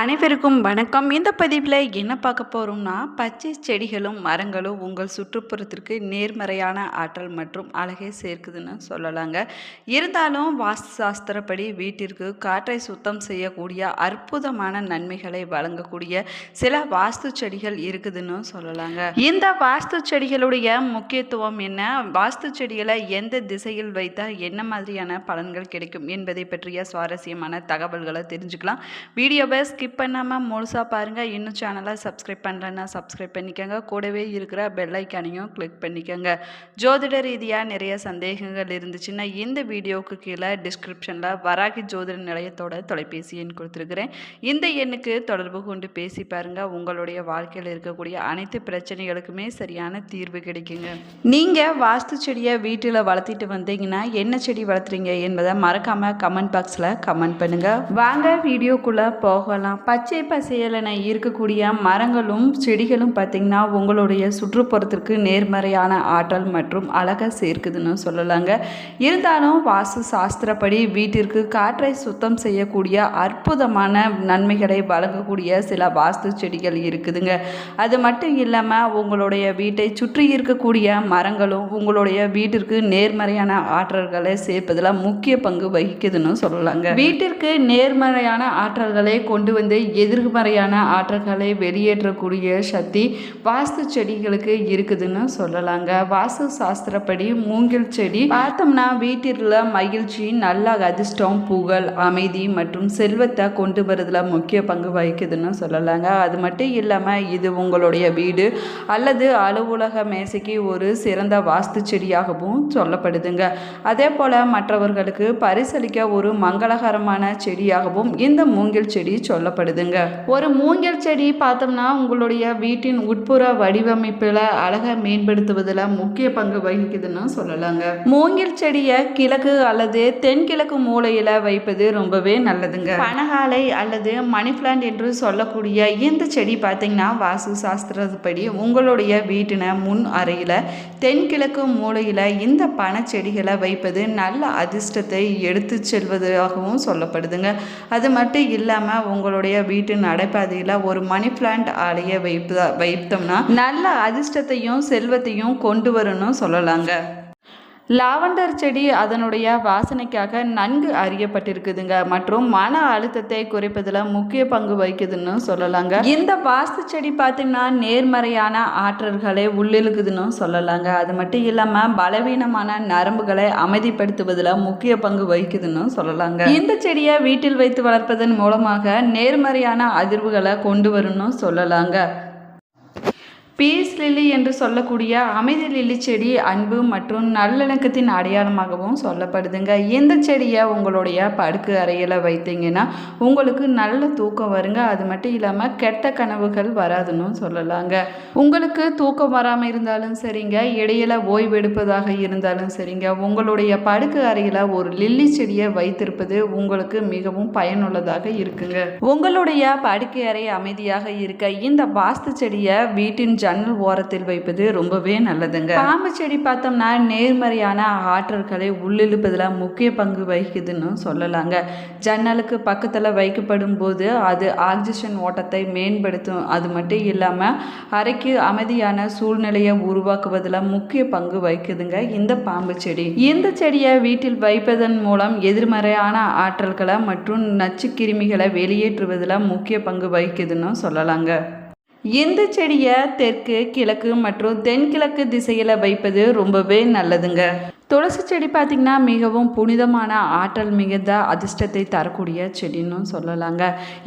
அனைவருக்கும் வணக்கம். இந்த பதிவில் என்ன பார்க்க போகிறோம்னா பச்சை செடிகளும் மரங்களும் உங்கள் சுற்றுப்புறத்திற்கு நேர்மறையான ஆற்றல் மற்றும் அழகை சேர்க்குதுன்னு சொல்லலாங்க. இருந்தாலும் வாஸ்து சாஸ்திரப்படி வீட்டிற்கு காற்றை சுத்தம் செய்யக்கூடிய அற்புதமான நன்மைகளை வழங்கக்கூடிய சில வாஸ்து செடிகள் இருக்குதுன்னு சொல்லலாங்க. இந்த வாஸ்து செடிகளுடைய முக்கியத்துவம் என்ன? வாஸ்து செடிகளை எந்த திசையில் வைத்தால் என்ன மாதிரியான பலன்கள் கிடைக்கும் என்பதை பற்றிய சுவாரஸ்யமான தகவல்களை தெரிஞ்சுக்கலாம். வீடியோவை ஸ்கிப் பண்ணாமல் முழுசாக பாருங்கள் இன்னும் சேனலை சப்ஸ்கிரைப் பண்ணலன்னா சப்ஸ்கிரைப் பண்ணிக்கோங்க. கூடவே இருக்கிற பெல்லைக்கானையும் கிளிக் பண்ணிக்கோங்க. ஜோதிட ரீதியாக நிறைய சந்தேகங்கள் இருந்துச்சுன்னா இந்த வீடியோவுக்கு கீழே டிஸ்கிரிப்ஷனில் வராகி ஜோதிட நிலையத்தோட தொலைபேசி எண் கொடுத்துருக்குறேன். இந்த எண்ணுக்கு தொடர்பு கொண்டு பேசி பாருங்கள் உங்களுடைய வாழ்க்கையில் இருக்கக்கூடிய அனைத்து பிரச்சனைகளுக்குமே சரியான தீர்வு கிடைக்குங்க. நீங்கள் வாஸ்து செடியை வீட்டில் வளர்த்திட்டு வந்தீங்கன்னா என்ன செடி வளர்த்துறீங்க என்பதை மறக்காமல் கமெண்ட் பாக்ஸில் கமெண்ட் பண்ணுங்கள் வாங்க வீடியோக்குள்ளே போகலாம். பச்சை பசையலென இருக்கக்கூடிய மரங்களும் செடிகளும் பார்த்திங்கன்னா உங்களுடைய சுற்றுப்புறத்திற்கு நேர்மறையான ஆற்றல் மற்றும் அழகை சேர்க்குதுன்னு சொல்லலாங்க. இருந்தாலும் வாஸ்து சாஸ்திரப்படி வீட்டிற்கு காற்றை சுத்தம் செய்யக்கூடிய அற்புதமான நன்மைகளை வழங்கக்கூடிய சில வாஸ்து செடிகள் இருக்குதுங்க. அது மட்டும் இல்லாமல் உங்களுடைய வீட்டை சுற்றி இருக்கக்கூடிய மரங்களும் உங்களுடைய வீட்டிற்கு நேர்மறையான ஆற்றல்களை சேர்ப்பதில் முக்கிய பங்கு வகிக்குதுன்னு சொல்லலாங்க. வீட்டிற்கு நேர்மறையான ஆற்றல்களை கொண்டு வந்து எதிர்மறையான ஆற்றல்களை வெளியேற்றக்கூடிய சக்தி வாஸ்து செடிகளுக்கு இருக்குதுன்னு சொல்லலாங்க. வாஸ்து சாஸ்திரப்படி மூங்கில் செடி பார்த்தோம்னா வீட்டில் மகிழ்ச்சி நல்ல அதிர்ஷ்டம் புகழ் அமைதி மற்றும் செல்வத்தை கொண்டு வரதுல முக்கிய பங்கு வகிக்குதுன்னு சொல்லலாங்க. அது மட்டும் இல்லாமல் இது உங்களுடைய வீடு அல்லது அலுவலக மேசைக்கு ஒரு சிறந்த வாஸ்து செடியாகவும் சொல்லப்படுதுங்க. அதே போல் மற்றவர்களுக்கு பரிசளிக்க ஒரு மங்களகரமான செடியாகவும் இந்த மூங்கில் செடி சொல்ல சொல்லப்படுதுங்க ஒரு மூங்கில் செடி பார்த்தோம்னா உங்களுடைய வீட்டின் உட்புற வடிவமைப்பில் அழகை மேம்படுத்துவதில் முக்கிய பங்கு வகிக்குதுன்னு சொல்லலாங்க. மூங்கில் செடியை கிழக்கு அல்லது தென்கிழக்கு மூலையில் வைப்பது ரொம்பவே நல்லதுங்க. பனகாலை அல்லது மணி பிளான்ட் என்று சொல்லக்கூடிய இந்த செடி பார்த்தீங்கன்னா வாஸ்து சாஸ்திரப்படி உங்களுடைய வீட்டின முன் அறையில் தென்கிழக்கு மூலையில் இந்த பனச்செடிகளை வைப்பது நல்ல அதிர்ஷ்டத்தை எடுத்து செல்வதாகவும் சொல்லப்படுதுங்க. அது மட்டும் இல்லாமல் உங்களுடைய வீட்டு நடைபாதையில் ஒரு மணி பிளான்ட் ஆலையை வைப்பதா வைத்தோம்னா நல்ல அதிர்ஷ்டத்தையும் செல்வத்தையும் கொண்டு வரணும் சொல்லலாங்க. லாவண்டர் செடி அதனுடைய வாசனைக்காக நன்கு அறியப்பட்டிருக்குதுங்க. மற்றும் மன அழுத்தத்தை குறைப்பதில் முக்கிய பங்கு வகிக்குதுன்னு சொல்லலாங்க. இந்த வாஸ்து செடி பார்த்திங்கன்னா நேர்மறையான ஆற்றல்களை உள்ளிழுக்குதுன்னு சொல்லலாங்க. அது மட்டும் இல்லாமல் பலவீனமான நரம்புகளை அமைதிப்படுத்துவதில் முக்கிய பங்கு வகிக்குதுன்னு சொல்லலாங்க. இந்த செடியை வீட்டில் வைத்து வளர்ப்பதன் மூலமாக நேர்மறையான அதிர்வுகளை கொண்டு வரும்னு சொல்லலாங்க. பீஸ் லில்லி என்று சொல்லக்கூடிய அமைதி லில்லி செடி அன்பு மற்றும் நல்லிணக்கத்தின் அடையாளமாகவும் சொல்லப்படுதுங்க. இந்த செடியை உங்களுடைய படுக்கு அறையில் வைத்தீங்கன்னா உங்களுக்கு நல்ல தூக்கம் வருங்க. அது மட்டும் இல்லாமல் கெட்ட கனவுகள் வராதுன்னு சொல்லலாங்க. உங்களுக்கு தூக்கம் வராமல் இருந்தாலும் சரிங்க. இடையில ஓய்வெடுப்பதாக இருந்தாலும் சரிங்க. உங்களுடைய படுக்கு அறையில் ஒரு லில்லி செடியை வைத்திருப்பது உங்களுக்கு மிகவும் பயனுள்ளதாக இருக்குங்க. உங்களுடைய படுக்கை அறை அமைதியாக இருக்க இந்த வாஸ்து செடியை வீட்டின் ஜன்னல் ஓரத்தில் வைப்பது ரொம்பவே நல்லதுங்க. பாம்பு செடி பார்த்தோம்னா நேர்மறையான ஆற்றல்களை உள்ளிழுப்பதில் முக்கிய பங்கு வகிக்குதுன்னு சொல்லலாங்க. ஜன்னலுக்கு பக்கத்தில் வைக்கப்படும் போது அது ஆக்சிஜன் ஓட்டத்தை மேம்படுத்தும். அது மட்டும் இல்லாமல் அறைக்கு அமைதியான சூழ்நிலையை உருவாக்குவதில் முக்கிய பங்கு வகிக்குதுங்க இந்த பாம்பு செடி. இந்த செடியை வீட்டில் வைப்பதன் மூலம் எதிர்மறையான ஆற்றல்களை மற்றும் நச்சுக்கிருமிகளை வெளியேற்றுவதில் முக்கிய பங்கு வகிக்குதுன்னு சொல்லலாங்க. இந்த செடியை தெற்கு கிழக்கு மற்றும் தென்கிழக்கு திசையில் வைப்பது ரொம்பவே நல்லதுங்க. துளசி செடி பார்த்திங்கன்னா மிகவும் புனிதமான ஆற்றல் மிகுந்த அதிர்ஷ்டத்தை தரக்கூடிய செடின்னு சொல்லலாங்க.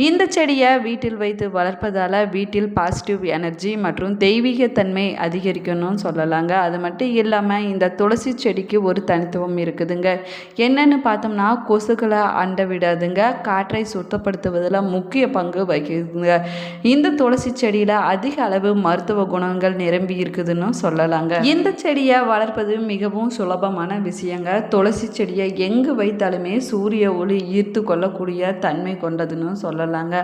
இந்த செடியை வீட்டில் வைத்து வளர்ப்பதால் வீட்டில் பாசிட்டிவ் எனர்ஜி மற்றும் தெய்வீகத்தன்மை அதிகரிக்கணும்னு சொல்லலாங்க. அது மட்டும் இல்லாமல் இந்த துளசி செடிக்கு ஒரு தனித்துவம் இருக்குதுங்க. என்னன்னு பார்த்தோம்னா கொசுக்களை அண்ட விடாதுங்க. காற்றை சுத்தப்படுத்துவதில் முக்கிய பங்கு வகிக்குதுங்க. இந்த துளசி செடியில் அதிக அளவு மருத்துவ குணங்கள் நிரம்பி இருக்குதுன்னு சொல்லலாங்க. இந்த செடியை வளர்ப்பது மிகவும் சுலபம் அற்புதமான விஷயங்க. துளசி செடியை எங்கு வைத்தாலுமே சூரிய ஒளி ஈர்த்து கொள்ளக்கூடிய தன்மை கொண்டதுன்னு சொல்லலாங்க.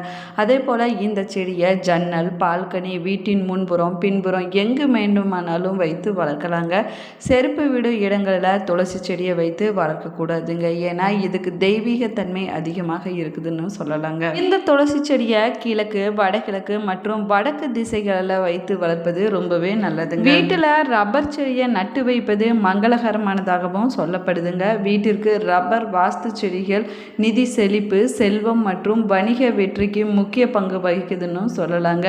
அதே போல் இந்த செடியை ஜன்னல் பால்கனி வீட்டின் முன்புறம் பின்புறம் எங்கு வேண்டுமானாலும் வைத்து வளர்க்கலாங்க. செருப்பு விடும் இடங்களில் துளசி செடியை வைத்து வளர்க்கக்கூடாதுங்க. ஏன்னா இதுக்கு தெய்வீகத்தன்மை அதிகமாக இருக்குதுன்னு சொல்லலாங்க. இந்த துளசி செடியை கிழக்கு வடகிழக்கு மற்றும் வடக்கு திசைகளில் வைத்து வளர்ப்பது ரொம்பவே நல்லதுங்க. வீட்டில் ரப்பர் செடியை நட்டு வைப்பது மங்களகரமான முக்கியமானதாகவும் சொல்லப்படுதுங்க. வீட்டிற்கு ரப்பர் வாஸ்து செடிகள் நிதி செழிப்பு செல்வம் மற்றும் வணிக வெற்றிக்கு முக்கிய பங்கு வகிக்குதுன்னு சொல்லலாங்க.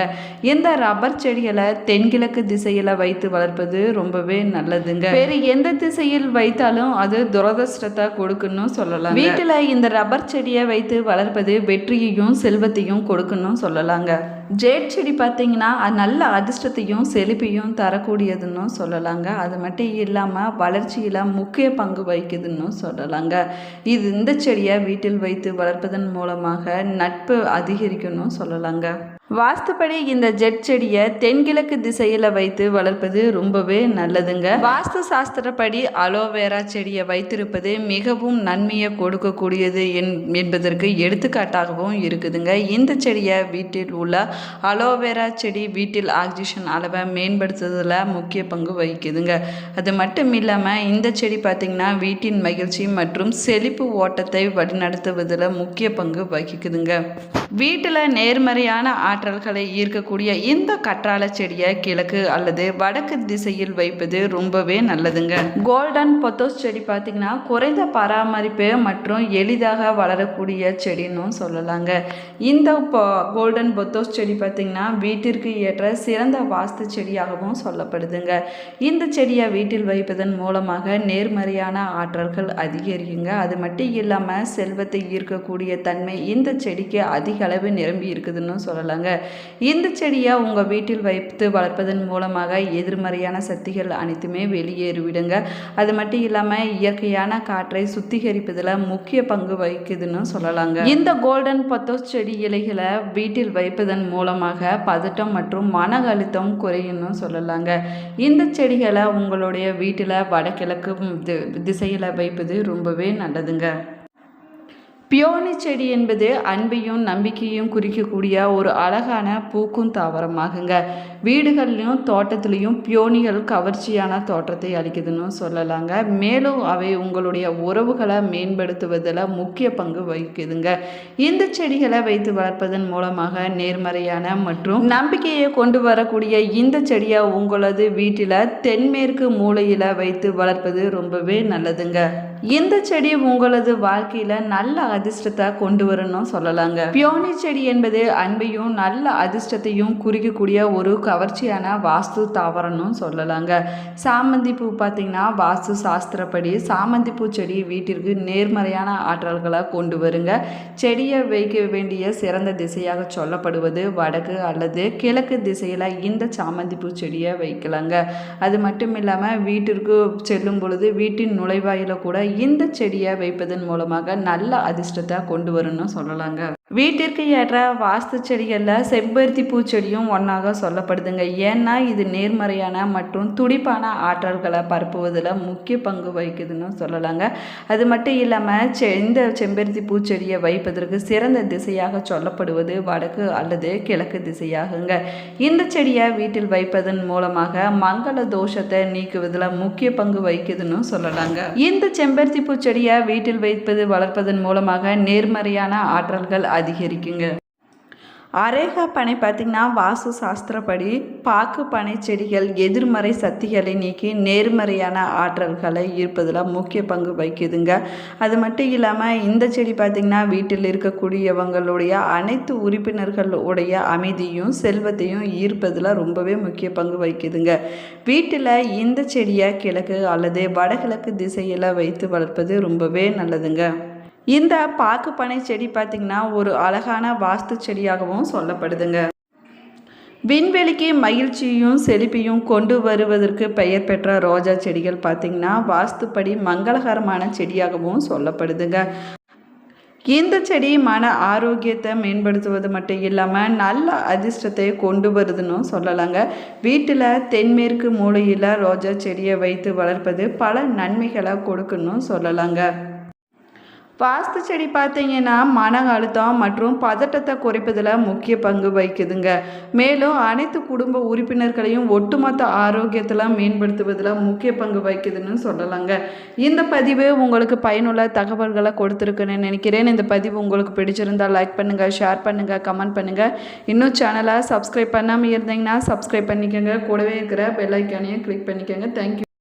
இந்த ரப்பர் செடிகளை தென்கிழக்கு திசையில் வைத்து வளர்ப்பது ரொம்பவே நல்லதுங்க. வேறு எந்த திசையில் வைத்தாலும் அது துரதிருஷ்டத்தை கொடுக்குன்னு சொல்லலாம் வீட்டில் இந்த ரப்பர் செடியை வைத்து வளர்ப்பது வெற்றியையும் செல்வத்தையும் கொடுக்குன்னு சொல்லலாங்க. ஜேட் செடி பார்த்திங்கன்னா அது நல்ல அதிர்ஷ்டத்தையும் செழிப்பையும் தரக்கூடியதுன்னு சொல்லலாங்க. அது மட்டும் இல்லாமல் வளர்ச்சியில் முக்கிய பங்கு வகிக்குதுன்னு சொல்லலாங்க. இது இந்த செடியை வீட்டில் வைத்து வளர்ப்பதன் மூலமாக நட்பு அதிகரிக்கணும் சொல்லலாங்க. வாஸ்துப்படி இந்த ஜெட் செடியை தென்கிழக்கு திசையில் வைத்து வளர்ப்பது ரொம்பவே நல்லதுங்க. வாஸ்து சாஸ்திரப்படி அலோவேரா செடியை வைத்திருப்பது மிகவும் நன்மையை கொடுக்கக்கூடியது என் என்பதற்கு எடுத்துக்காட்டாகவும் இருக்குதுங்க. இந்த செடியை வீட்டில் உள்ள அலோவேரா செடி வீட்டில் ஆக்சிஜன் அளவை மேம்படுத்துவதில் முக்கிய பங்கு வகிக்குதுங்க. அது மட்டும் இல்லாமல் இந்த செடி பார்த்திங்கன்னா வீட்டின் மகிழ்ச்சி மற்றும் செழிப்பு ஓட்டத்தை வழிநடத்துவதில் முக்கிய பங்கு வகிக்குதுங்க. வீட்டில் நேர்மறையான ஆற்றல்களை ஈர்க்கக்கூடிய இந்த கற்றாழை செடியை கிழக்கு அல்லது வடக்கு திசையில் வைப்பது ரொம்பவே நல்லதுங்க. கோல்டன் பொத்தோஸ் செடி பார்த்திங்கன்னா குறைந்த பராமரிப்பு மற்றும் எளிதாக வளரக்கூடிய செடின்னு சொல்லலாங்க. இந்த கோல்டன் பொத்தோஸ் செடி பார்த்திங்கன்னா வீட்டிற்கு ஏற்ற சிறந்த வாஸ்து செடியாகவும் சொல்லப்படுதுங்க. இந்த செடியை வீட்டில் வைப்பதன் மூலமாக நேர்மறையான ஆற்றல்கள் அதிகரிக்குங்க. அது மட்டும் இல்லாமல் செல்வத்தை ஈர்க்கக்கூடிய தன்மை இந்த செடிக்கு அதிக அளவு நிரம்பி இருக்குதுன்னு சொல்லலாங்க. இந்த செடியை உங்கள் வீட்டில் வைத்து வளர்ப்பதன் மூலமாக எதிர்மறையான சக்திகள் அனைத்துமே வெளியேறிவிடுங்க. அது மட்டும் இல்லாமல் இயற்கையான காற்றை சுத்திகரிப்பதில் முக்கிய பங்கு வகிக்குதுன்னு சொல்லலாங்க. இந்த கோல்டன் பத்தோஸ் செடி இலைகளை வீட்டில் வைப்பதன் மூலமாக பதட்டம் மற்றும் மன அழுத்தம் குறையும்னு சொல்லலாங்க. இந்த செடிகளை உங்களுடைய வீட்டில் வடகிழக்கு திசையில் வைப்பது ரொம்பவே நல்லதுங்க. பியோனி செடி என்பது அன்பையும் நம்பிக்கையும் குறிக்கக்கூடிய ஒரு அழகான பூக்கும் தாவரமாகுங்க. வீடுகள்லையும் தோட்டத்துலேயும் பியோனிகள் கவர்ச்சியான தோற்றத்தை அளிக்குதுன்னு சொல்லலாங்க. மேலும் அவை உங்களுடைய உறவுகளை மேம்படுத்துவதில் முக்கிய பங்கு வகிக்குதுங்க. இந்த செடிகளை வைத்து வளர்ப்பதன் மூலமாக நேர்மறையான மற்றும் நம்பிக்கையை கொண்டு வரக்கூடிய இந்த செடியை உங்களது வீட்டில் தென்மேற்கு மூலையில் வைத்து வளர்ப்பது ரொம்பவே நல்லதுங்க. இந்த செடி உங்களது வாழ்க்கையில் நல்ல அதிர்ஷ்டத்தை கொண்டு வரணும் சொல்லலாங்க. பியோனி செடி என்பது அன்பையும் நல்ல அதிர்ஷ்டத்தையும் குறிக்கக்கூடிய ஒரு கவர்ச்சியான வாஸ்து தாவரம்னு சொல்லலாங்க. சாமந்தி பூ பார்த்தீங்கன்னா வாஸ்து சாஸ்திரப்படி சாமந்தி பூ செடி வீட்டிற்கு நேர்மறையான ஆற்றல்களை கொண்டு வருங்க. செடியை வைக்க வேண்டிய சிறந்த திசையாக சொல்லப்படுவது வடக்கு அல்லது கிழக்கு திசையில் இந்த சாமந்தி பூ செடியை வைக்கலாங்க. அது மட்டும் இல்லாமல் வீட்டிற்கு செல்லும் பொழுது வீட்டின் நுழைவாயில கூட இந்த செடியை வைப்பதன் மூலமாக நல்ல அதிர்ஷ்டத்தை கொண்டு வரும்னு சொல்லலாங்க. வீட்டிற்கு ஏற்ற வாஸ்து செடிகளில் செம்பருத்தி பூச்செடியும் ஒன்றாக சொல்லப்படுதுங்க. ஏன்னா இது நேர்மறையான மற்றும் துடிப்பான ஆற்றல்களை பரப்புவதில் முக்கிய பங்கு வகிக்குதுன்னு சொல்லலாங்க. அது மட்டும் இல்லாமல் செ இந்த செம்பருத்தி பூச்செடியை வைப்பதற்கு சிறந்த திசையாக சொல்லப்படுவது வடக்கு அல்லது கிழக்கு திசையாகுங்க. இந்த செடியை வீட்டில் வைப்பதன் மூலமாக மங்கள தோஷத்தை நீக்குவதில் முக்கிய பங்கு வகிக்குதுன்னு சொல்லலாங்க. இந்த செம்பருத்தி பூச்செடியை வீட்டில் வைப்பது வளர்ப்பதன் மூலமாக நேர்மறையான ஆற்றல்கள் அதிகரிக்குங்க. அரேகா பனை பார்த்திங்கன்னா வாசு சாஸ்திரப்படி பாக்கு பனை செடிகள் எதிர்மறை சக்திகளை நீக்கி நேர்மறையான ஆற்றல்களை ஈர்ப்பதில் முக்கிய பங்கு வகிக்குதுங்க. அது மட்டும் இல்லாமல் இந்த செடி பார்த்திங்கன்னா வீட்டில் இருக்கக்கூடியவங்களுடைய அனைத்து உறுப்பினர்களுடைய அமைதியும் செல்வத்தையும் ஈர்ப்பதில் ரொம்பவே முக்கிய பங்கு வகிக்குதுங்க. வீட்டில் இந்த செடியை கிழக்கு அல்லது வடகிழக்கு திசையில் வைத்து வளர்ப்பது ரொம்பவே நல்லதுங்க. இந்த பாக்கு பனை செடி பார்த்திங்கன்னா ஒரு அழகான வாஸ்து செடியாகவும் சொல்லப்படுதுங்க. விண்வெளிக்கு மகிழ்ச்சியும் செழிப்பையும் கொண்டு வருவதற்கு பெயர் பெற்ற ரோஜா செடிகள் பார்த்திங்கன்னா வாஸ்துப்படி மங்களகரமான செடியாகவும் சொல்லப்படுதுங்க. இந்த செடி மன ஆரோக்கியத்தை மேம்படுத்துவது மட்டும் இல்லாமல் நல்ல அதிர்ஷ்டத்தை கொண்டு வருதுன்னு சொல்லலாங்க. வீட்டில் தென்மேற்கு மூலையில் ரோஜா செடியை வைத்து வளர்ப்பது பல நன்மைகளை கொடுக்குன்னு சொல்லலாங்க. வாஸ்து செடி பார்த்தீங்கன்னா மன அழுத்தம் மற்றும் பதட்டத்தை குறைப்பதில் முக்கிய பங்கு வகிக்குதுங்க. மேலும் அனைத்து குடும்ப உறுப்பினர்களையும் ஒட்டுமொத்த ஆரோக்கியத்தில் மேம்படுத்துவதில் முக்கிய பங்கு வகிக்குதுன்னு சொல்லலாங்க. இந்த பதிவு உங்களுக்கு பயனுள்ள தகவல்களை கொடுத்துருக்குன்னு நினைக்கிறேன். இந்த பதிவு உங்களுக்கு பிடிச்சிருந்தால் லைக் பண்ணுங்கள் ஷேர் பண்ணுங்கள் கமெண்ட் பண்ணுங்கள் இன்னும் சேனலை சப்ஸ்கிரைப் பண்ணாமல் இருந்தீங்கன்னா சப்ஸ்கிரைப் பண்ணிக்கோங்க. கூடவே இருக்கிற பெல்லைக்கானையும் கிளிக் பண்ணிக்கோங்க. தேங்க்யூ